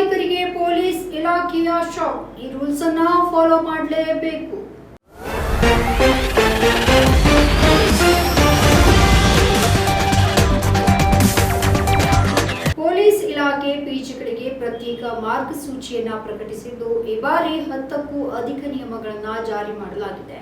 ಮಾಲೀಕರಿಗೆ ಪೊಲೀಸ್ ಇಲಾಖೆಯ ಶಾಕ್ ಈ ರೂಲ್ಸ್ ಅನ್ನ ಫಾಲೋ ಮಾಡಲೇಬೇಕು. ಪೊಲೀಸ್ ಇಲಾಖೆ ಪಿಜಿಗಳಿಗೆ ಪ್ರತ್ಯೇಕ ಮಾರ್ಗಸೂಚಿಯನ್ನ ಪ್ರಕಟಿಸಿದ್ದು, ಈ ಬಾರಿ ಹತ್ತಕ್ಕೂ ಅಧಿಕ ನಿಯಮಗಳನ್ನ ಜಾರಿ ಮಾಡಲಾಗಿದೆ.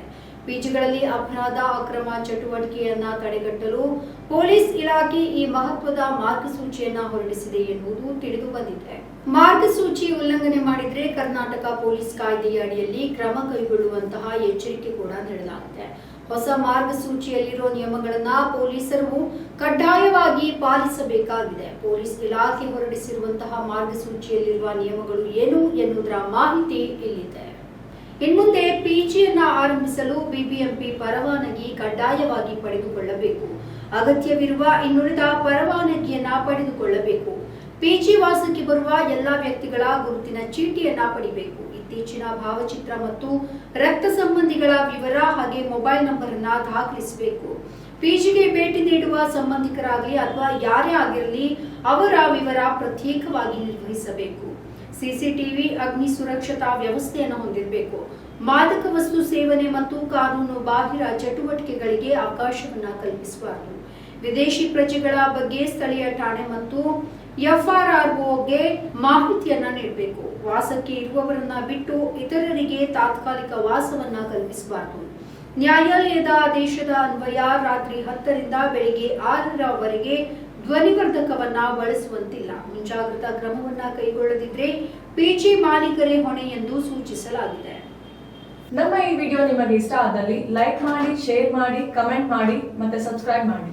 ಪಿಜಿಗಳಲ್ಲಿ ಅಪರಾಧ, ಅಕ್ರಮ ಚಟುವಟಿಕೆಯನ್ನ ತಡೆಗಟ್ಟಲು ಪೊಲೀಸ್ ಇಲಾಖೆ ಈ ಮಹತ್ವದ ಮಾರ್ಗಸೂಚಿಯನ್ನ ಹೊರಡಿಸಿದೆ ಎನ್ನುವುದು ತಿಳಿದು ಬಂದಿದೆ. ಮಾರ್ಗಸೂಚಿ ಉಲ್ಲಂಘನೆ ಮಾಡಿದ್ರೆ ಕರ್ನಾಟಕ ಪೊಲೀಸ್ ಕಾಯ್ದೆಯ ಅಡಿಯಲ್ಲಿ ಕ್ರಮ ಕೈಗೊಳ್ಳುವಂತಹ ಎಚ್ಚರಿಕೆ ಕೂಡ ನೀಡಲಾಗಿದೆ. ಹೊಸ ಮಾರ್ಗಸೂಚಿಯಲ್ಲಿರುವ ನಿಯಮಗಳನ್ನ ಪೊಲೀಸರು ಕಡ್ಡಾಯವಾಗಿ ಪಾಲಿಸಬೇಕಾಗಿದೆ. ಪೊಲೀಸ್ ಇಲಾಖೆ ಹೊರಡಿಸಿರುವಂತಹ ಮಾರ್ಗಸೂಚಿಯಲ್ಲಿರುವ ನಿಯಮಗಳು ಏನು ಎನ್ನುವುದರ ಮಾಹಿತಿ ಇಲ್ಲಿದೆ. ಇನ್ಮುಂದೆ ಪಿಜಿಯನ್ನ ಆರಂಭಿಸಲು ಬಿಬಿಎಂಪಿ ಪರವಾನಗಿ ಕಡ್ಡಾಯವಾಗಿ ಪಡೆದುಕೊಳ್ಳಬೇಕು. ಅಗತ್ಯವಿರುವ ಇನ್ನುಳಿದ ಪರವಾನಗಿಯನ್ನ ಪಡೆದುಕೊಳ್ಳಬೇಕು. ಪಿಜಿ ವಾಸಕ್ಕೆ ಬರುವ ಎಲ್ಲಾ ವ್ಯಕ್ತಿಗಳ ಗುರುತಿನ ಚೀಟಿಯನ್ನ ಪಡಿಬೇಕು. ಇತ್ತೀಚಿನ ಭಾವಚಿತ್ರ ಮತ್ತು ರಕ್ತ ಸಂಬಂಧಿಗಳ ವಿವರ ಹಾಗೆ ಮೊಬೈಲ್ ನಂಬರ್ ಅನ್ನ ದಾಖಲಿಸಬೇಕು. ಪಿಜಿಗೆ ಭೇಟಿ ನೀಡುವ ಸಂಬಂಧಿಕರಾಗಲಿ ಅಥವಾ ಯಾರೇ ಆಗಿರಲಿ ಅವರ ವಿವರ ಪ್ರತ್ಯೇಕವಾಗಿ ನಿರ್ವಹಿಸಬೇಕು. ಸಿಸಿಟಿವಿ ಅಗ್ನಿ ಸುರಕ್ಷತಾ ವ್ಯವಸ್ಥೆಯನ್ನು ಹೊಂದಿರಬೇಕು. ಮಾದಕ ವಸ್ತು ಸೇವನೆ ಮತ್ತು ಕಾನೂನು ಬಾಹಿರ ಚಟುವಟಿಕೆಗಳಿಗೆ ಅವಕಾಶವನ್ನ ಕಲ್ಪಿಸಬಾರದು ವಿದೇಶಿ ಪ್ರಜೆಗಳ ಬಗ್ಗೆ ಸ್ಥಳೀಯ ಠಾಣೆ ಮತ್ತು ಎಫ್ಆರ್ಆರ್ಒಗೆ ಮಾಹಿತಿಯನ್ನ ನೀಡಬೇಕು. ವಾಸಕ್ಕೆ ಇರುವವರನ್ನ ಬಿಟ್ಟು ಇತರರಿಗೆ ತಾತ್ಕಾಲಿಕ ವಾಸವನ್ನ ಕಲ್ಪಿಸಬಾರದು ನ್ಯಾಯಾಲಯದ ಆದೇಶದ ಅನ್ವಯ ರಾತ್ರಿ ಹತ್ತರಿಂದ ಬೆಳಿಗ್ಗೆ ಆರರವರೆಗೆ ಧ್ವನಿವರ್ಧಕವನ್ನ ಬಳಸುವಂತಿಲ್ಲ. ಮುಂಜಾಗ್ರತಾ ಕ್ರಮವನ್ನ ಕೈಗೊಳ್ಳದಿದ್ರೆ ಪಿಜಿ ಮಾಲೀಕರೇ ಹೊಣೆ ಎಂದು ಸೂಚಿಸಲಾಗಿದೆ. ನಮ್ಮ ಈ ವಿಡಿಯೋ ನಿಮಗೆ ಇಷ್ಟ ಆದಲ್ಲಿ ಲೈಕ್ ಮಾಡಿ, ಶೇರ್ ಮಾಡಿ, ಕಮೆಂಟ್ ಮಾಡಿ ಮತ್ತೆ ಸಬ್ಸ್ಕ್ರೈಬ್ ಮಾಡಿ.